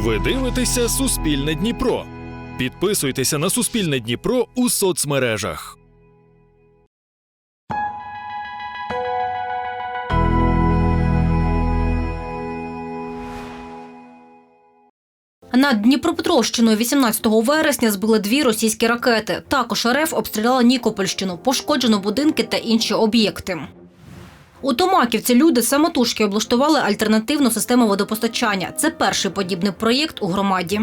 Ви дивитеся Суспільне Дніпро. Підписуйтеся на Суспільне Дніпро у соцмережах. Над Дніпропетровщиною 18 вересня збили дві російські ракети. Також РФ обстріляла Нікопольщину, пошкоджено будинки та інші об'єкти. У Томаківці люди самотужки облаштували альтернативну систему водопостачання. Це перший подібний проєкт у громаді.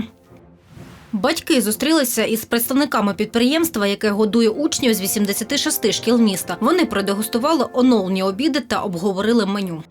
Батьки зустрілися із представниками підприємства, яке годує учнів з 86 шкіл міста. Вони продегустували оновлені обіди та обговорили меню.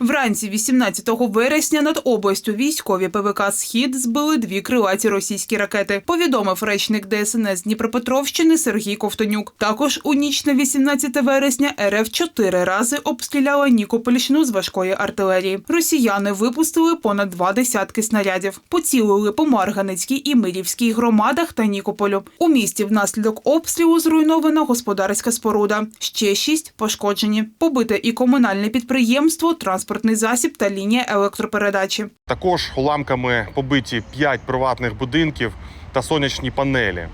Вранці 18 вересня над областю військові ПВК Схід збили дві крилаті російські ракети. Повідомив речник ДСНС Дніпропетровщини Сергій Ковтонюк. Також у ніч на 18 вересня РФ чотири рази обстріляла Нікопольщину з важкої артилерії. Росіяни випустили понад два десятки снарядів. Поцілили по Марганецькій і Мирівській громадах та Нікополю. У місті внаслідок обстрілу зруйнована господарська споруда. Ще шість пошкоджені. Побите і комунальне підприємство, транспортний засіб та лінія електропередачі. Також уламками побиті 5 приватних будинків та сонячні панелі.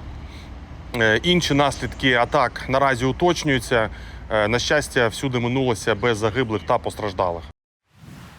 Е, Інші наслідки атак наразі уточнюються. Е, На щастя, всюди минулося без загиблих та постраждалих.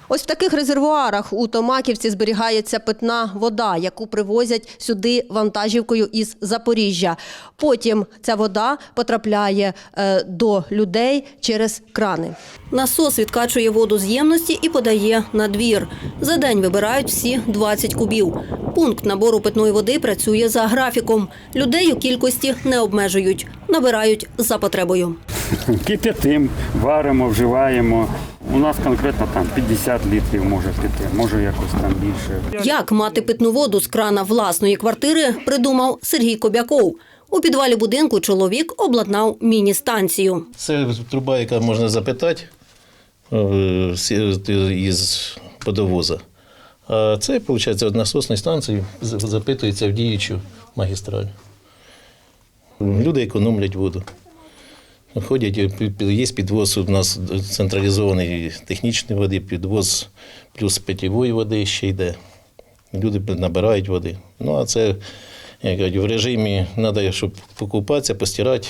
Ось в таких резервуарах у Томаківці зберігається питна вода, яку привозять сюди вантажівкою із Запоріжжя. Потім ця вода потрапляє е, до людей через крани. Насос відкачує воду з ємності і подає на двір. За день вибирають всі 20 кубів. Пункт набору питної води працює за графіком. Людей у кількості не обмежують, набирають за потребою. Кип'ятим, варимо, вживаємо. У нас конкретно там 50 літрів може піти, може якось там більше. Як мати питну воду з крана власної квартири, придумав Сергій Кобяков. У підвалі будинку чоловік обладнав міні-станцію. Це труба, яка можна запитати е, з- із подовоза. А це, виходить, від насосної станції запитується в діючу магістраль. Люди економлять воду. Ходять, пі- є підвоз у нас централізований технічної води, підвоз плюс питьової води ще йде. Люди набирають води. Ну, а це як кажуть, в режимі треба, щоб покупатися, постирати,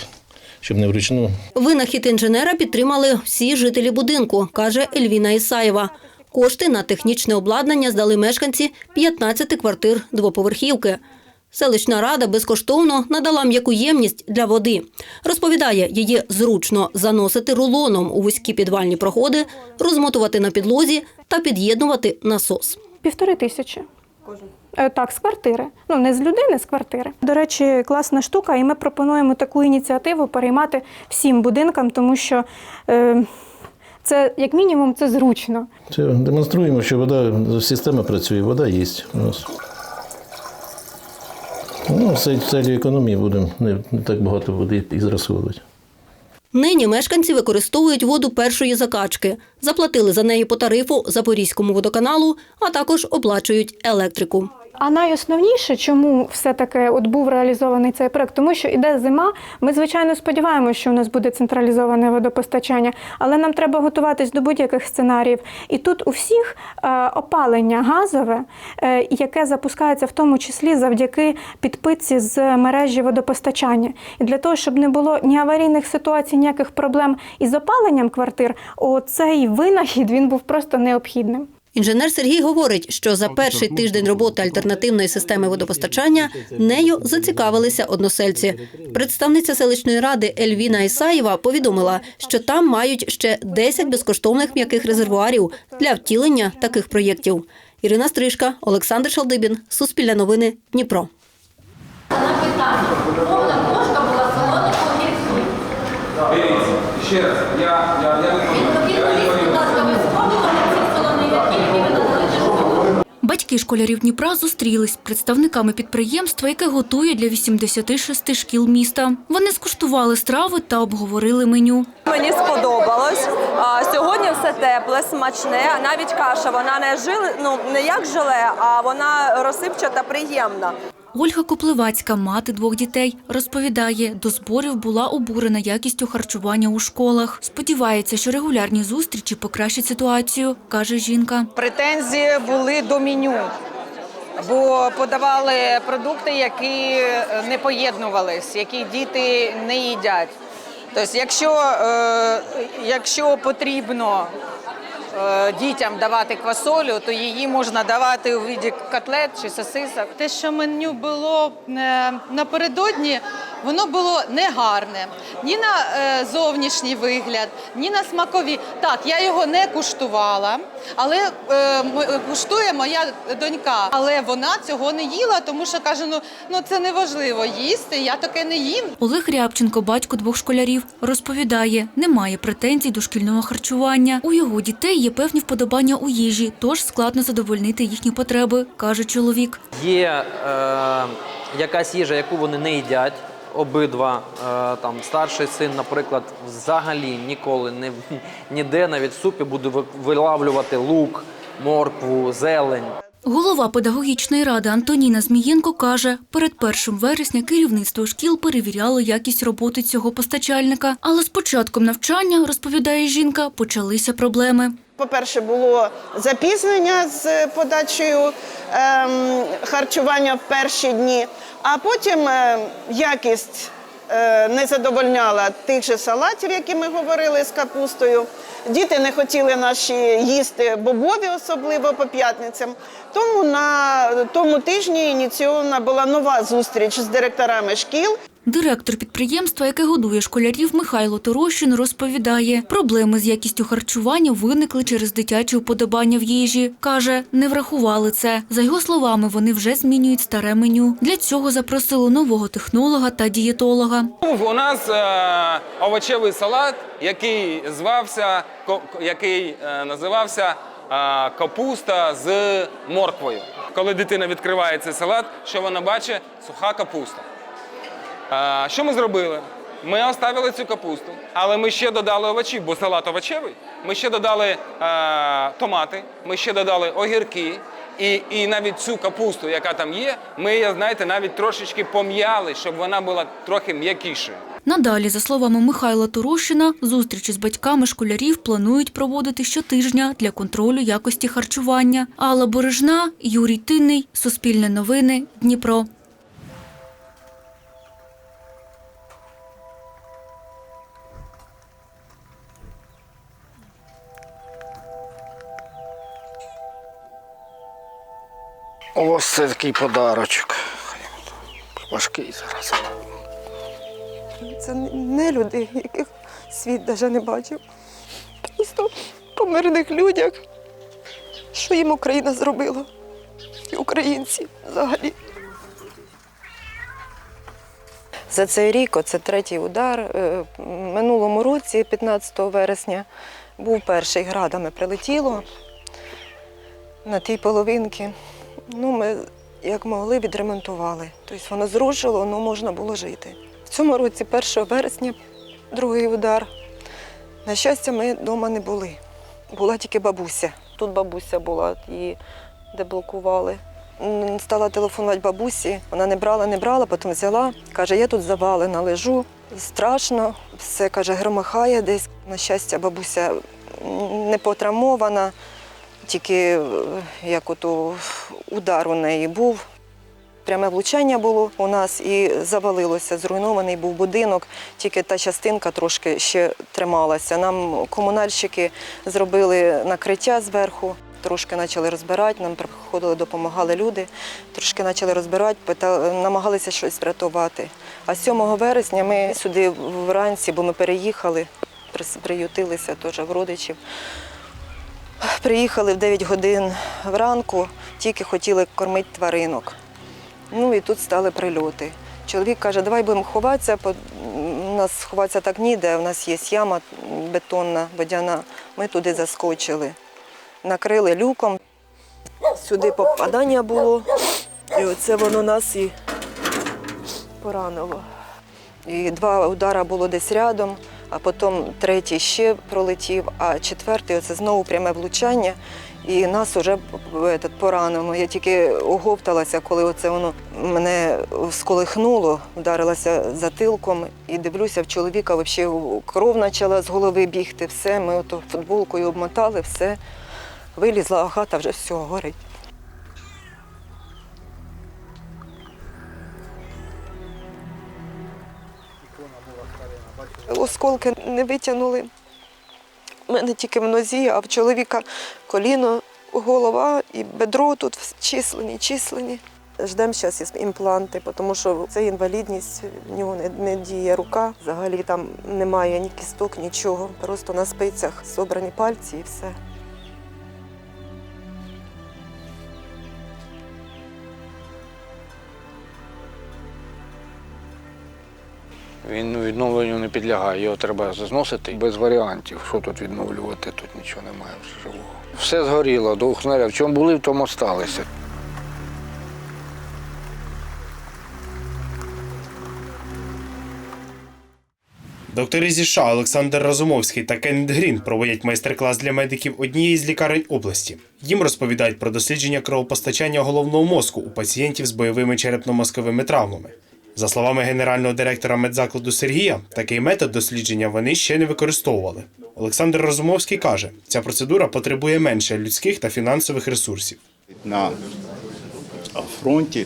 щоб не вручну Винахід інженера підтримали всі жителі будинку, каже Ельвіна Ісаєва. Кошти на технічне обладнання здали мешканці 15 квартир двоповерхівки. Селищна рада безкоштовно надала м'яку ємність для води. Розповідає, її зручно заносити рулоном у вузькі підвальні проходи, розмотувати на підлозі та під'єднувати насос. Півтори тисячі. Кожен? Так, з квартири. Ну, не з людини, з квартири. До речі, класна штука, і ми пропонуємо таку ініціативу переймати всім будинкам, тому що е, це, як мінімум, це зручно. Це демонструємо, що вода, система працює, вода є у нас. Ну, з цілі економії будемо не, не так багато води і. Нині мешканці використовують воду першої закачки. Заплатили за неї по тарифу Запорізькому водоканалу, а також оплачують електрику. А найосновніше, чому все-таки от був реалізований цей проект, тому що іде зима. Ми звичайно сподіваємося, що у нас буде централізоване водопостачання, але нам треба готуватись до будь-яких сценаріїв. І тут у всіх е, опалення газове, е, яке запускається в тому числі завдяки підпитці з мережі водопостачання. І для того, щоб не було ні аварійних ситуацій, ніяких проблем із опаленням квартир, оцей винахід він був просто необхідним. Інженер Сергій говорить, що за перший тиждень роботи альтернативної системи водопостачання нею зацікавилися односельці. Представниця селищної ради Ельвіна Ісаєва повідомила, що там мають ще 10 безкоштовних м'яких резервуарів для втілення таких проєктів. Ірина Стрижка, Олександр Шалдибін, Суспільне новини, Дніпро. Дивіться, ще раз, я, я, я виконую. Я Батьки школярів Дніпра зустрілись з представниками підприємства, яке готує для 86 шкіл міста. Вони скуштували страви та обговорили меню. Мені сподобалось. Сьогодні все тепле, смачне. Навіть каша, вона не жили, ну не як желе, а вона розсипчата, приємна. Ольга Коплевацька, мати двох дітей, розповідає, до зборів була обурена якістю харчування у школах. Сподівається, що регулярні зустрічі покращать ситуацію, каже жінка. Претензії були до меню. бо подавали продукти, які не поєднувались, які діти не їдять. Тобто, якщо, е, якщо потрібно дітям давати квасолю, то її можна давати у виді котлет чи сосисок. Те, що меню було е, напередодні, воно було негарне. Ні на е, зовнішній вигляд, ні на смакові. Так, я його не куштувала, але е, е, куштує моя донька. Але вона цього не їла, тому що каже: ну, ну це неважливо їсти, я таке не їм. Олег Рябченко, батько двох школярів, розповідає, немає претензій до шкільного харчування. У його дітей є певні вподобання у їжі, тож складно задовольнити їхні потреби, каже чоловік. Є е, якась їжа, яку вони не їдять. Обидва е, там старший син, наприклад, взагалі ніколи не ніде навіть в супі буде вилавлювати лук, моркву, зелень. Голова педагогічної ради Антоніна Змієнко каже, перед 1 вересня керівництво шкіл перевіряло якість роботи цього постачальника. Але з початком навчання, розповідає жінка, почалися проблеми. По-перше, було запізнення з подачею ем, харчування в перші дні, а потім е, якість е, не задовольняла тих же салатів, які ми говорили з капустою. Діти не хотіли наші їсти бобові, особливо по п'ятницям. Тому на тому тижні ініційована була нова зустріч з директорами шкіл. Директор підприємства, яке годує школярів Михайло Торощин, розповідає, проблеми з якістю харчування виникли через дитячі уподобання в їжі. Каже, не врахували це. За його словами, вони вже змінюють старе меню. Для цього запросили нового технолога та дієтолога. У нас е, овочевий салат, який звався, який е, називався е, капуста з морквою. Коли дитина відкриває цей салат, що вона бачить? Суха капуста. Що ми зробили? Ми оставили цю капусту, але ми ще додали овочі, бо салат овочевий. Ми ще додали е, томати, ми ще додали огірки. І, і навіть цю капусту, яка там є, ми її, знаєте, навіть трошечки пом'яли, щоб вона була трохи м'якішою. Надалі, за словами Михайла Турощина, зустрічі з батьками школярів планують проводити щотижня для контролю якості харчування. Алла Бережна, Юрій Тинний, Суспільне новини, Дніпро. Ось це такий подарочок. Важкий зараз. Це не люди, яких світ навіть не бачив. Просто по мирних людях, що їм Україна зробила. І українці взагалі. За цей рік, оце третій удар. е, Минулому році, 15 вересня, був перший градами прилетіло на тій половинці. Ну, ми як могли відремонтували. Тобто воно зрушило, але можна було жити. В цьому році, 1 вересня, другий удар. На щастя, ми вдома не були. Була тільки бабуся. Тут бабуся була, її деблокували. Стала телефонувати бабусі, вона не брала, не брала, потім взяла. Каже, я тут завалена, лежу. Страшно, все каже, громахає десь. На щастя, бабуся не потравмована, тільки е, як ото удар у неї був. Пряме влучання було у нас і завалилося. Зруйнований був будинок, тільки та частинка трошки ще трималася. Нам комунальщики зробили накриття зверху, трошки почали розбирати, нам приходили, допомагали люди, трошки почали розбирати, питали, намагалися щось врятувати. А 7 вересня ми сюди вранці, бо ми переїхали, приютилися теж в родичів. Приїхали в 9 годин вранку, тільки хотіли кормити тваринок. Ну і тут стали прильоти. Чоловік каже, давай будемо ховатися, у нас ховатися так ніде, у нас є яма бетонна, водяна. Ми туди заскочили. Накрили люком, сюди попадання було, і оце воно нас і поранило. І два удари було десь рядом, а потім третій ще пролетів, а четвертий оце знову пряме влучання. І нас вже этот, поранило. Я тільки оговталася, коли оце воно мене сколихнуло, вдарилася затилком і дивлюся, в чоловіка взагалі кров почала з голови бігти. Все, ми ото футболкою обмотали, все. Вилізла, а хата вже все горить. Осколки не витягнули. У мене тільки в нозі, а в чоловіка коліно, голова і бедро тут числені, числені. Ждемо зараз імпланти, тому що це інвалідність, в нього не, не діє рука. Взагалі там немає ні кісток, нічого. Просто на спицях собрані пальці і все. Він відновленню не підлягає, його треба зносити без варіантів. Що тут відновлювати, тут нічого немає вже живого. Все згоріло, двох снарядів. В чому були, в тому сталися. Доктори зі США Олександр Разумовський та Кеннет Грін проводять майстер-клас для медиків однієї з лікарень області. Їм розповідають про дослідження кровопостачання головного мозку у пацієнтів з бойовими черепно-мозковими травмами. За словами генерального директора медзакладу Сергія, такий метод дослідження вони ще не використовували. Олександр Розумовський каже, ця процедура потребує менше людських та фінансових ресурсів. На фронті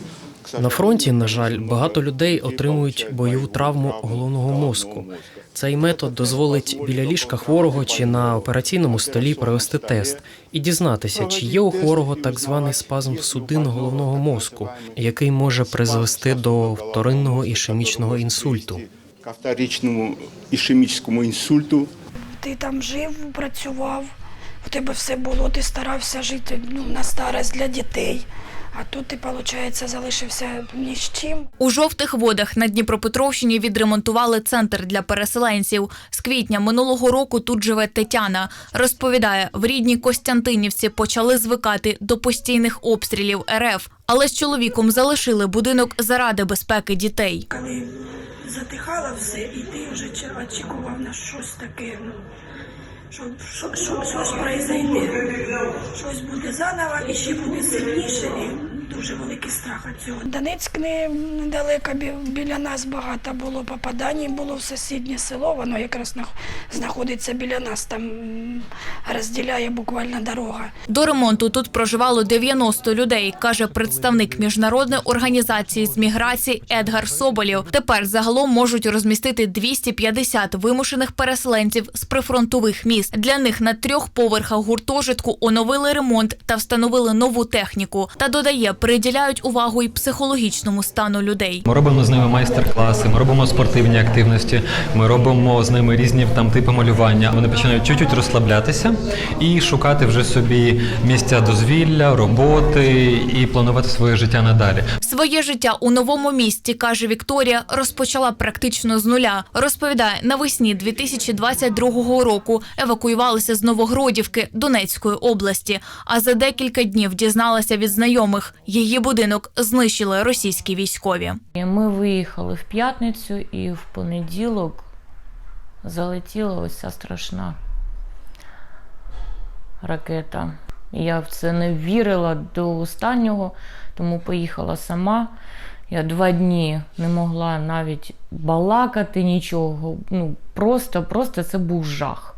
На фронті, на жаль, багато людей отримують бойову травму головного мозку. Цей метод дозволить біля ліжка хворого чи на операційному столі провести тест і дізнатися, чи є у хворого так званий спазм судин головного мозку, який може призвести до вторинного ішемічного інсульту. Кавторічному ішемічному інсульту. Ти там жив, працював, у тебе все було, ти старався жити ну, на старость для дітей. А тут ти, виходить, залишився ні з чим. У жовтих водах на Дніпропетровщині відремонтували центр для переселенців. З квітня минулого року тут живе Тетяна. Розповідає, в рідній Костянтинівці почали звикати до постійних обстрілів РФ, але з чоловіком залишили будинок заради безпеки дітей. Коли затихало все, і ти вже очікував на щось таке. Ну, що, що, що, щось произойде. Щось буде заново і ще буде сильніше. Дуже великий страх від цього. Донецьк не недалеко біля нас багато було попадань, було в сусіднє село. Воно якраз знаходиться біля нас. Там розділяє буквально дорога. До ремонту тут проживало 90 людей, каже представник міжнародної організації з міграції Едгар Соболєв. Тепер загалом можуть розмістити 250 вимушених переселенців з прифронтових міст. Для них на трьох поверхах гуртожитку оновили ремонт та встановили нову техніку. Та додає, приділяють увагу й психологічному стану людей. Ми робимо з ними майстер-класи, ми робимо спортивні активності, ми робимо з ними різні там типи малювання. Вони починають чуть-чуть розслаблятися і шукати вже собі місця дозвілля, роботи і планувати своє життя надалі. Своє життя у новому місті, каже Вікторія, розпочала практично з нуля. Розповідає, навесні 2022 року евакуювалися з Новогродівки Донецької області. А за декілька днів дізналася від знайомих, її будинок знищили російські військові. Ми виїхали в п'ятницю і в понеділок залетіла ось ця страшна ракета. Я в це не вірила до останнього, тому поїхала сама. Я два дні не могла навіть балакати нічого. Ну, просто, просто це був жах.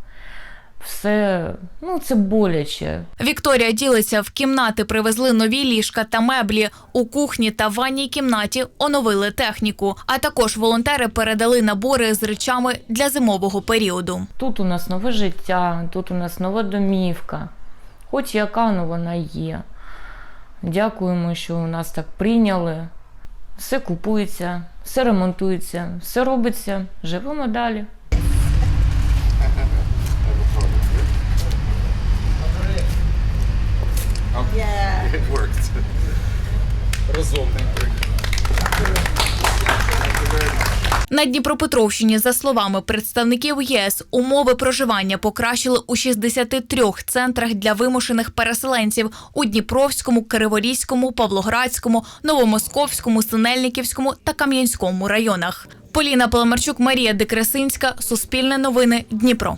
Все, ну це боляче. Вікторія ділиться, в кімнати привезли нові ліжка та меблі. У кухні та ванній кімнаті оновили техніку. А також волонтери передали набори з речами для зимового періоду. Тут у нас нове життя, тут у нас нова домівка. Хоч яка ну, вона є. Дякуємо, що нас так прийняли. Все купується, все ремонтується, все робиться. Живемо далі. It worked. Розумний. На Дніпропетровщині, за словами представників ЄС, умови проживання покращили у 63 центрах для вимушених переселенців у Дніпровському, Криворізькому, Павлоградському, Новомосковському, Синельниківському та Кам'янському районах. Поліна Паламарчук, Марія Декресинська, Суспільне новини, Дніпро.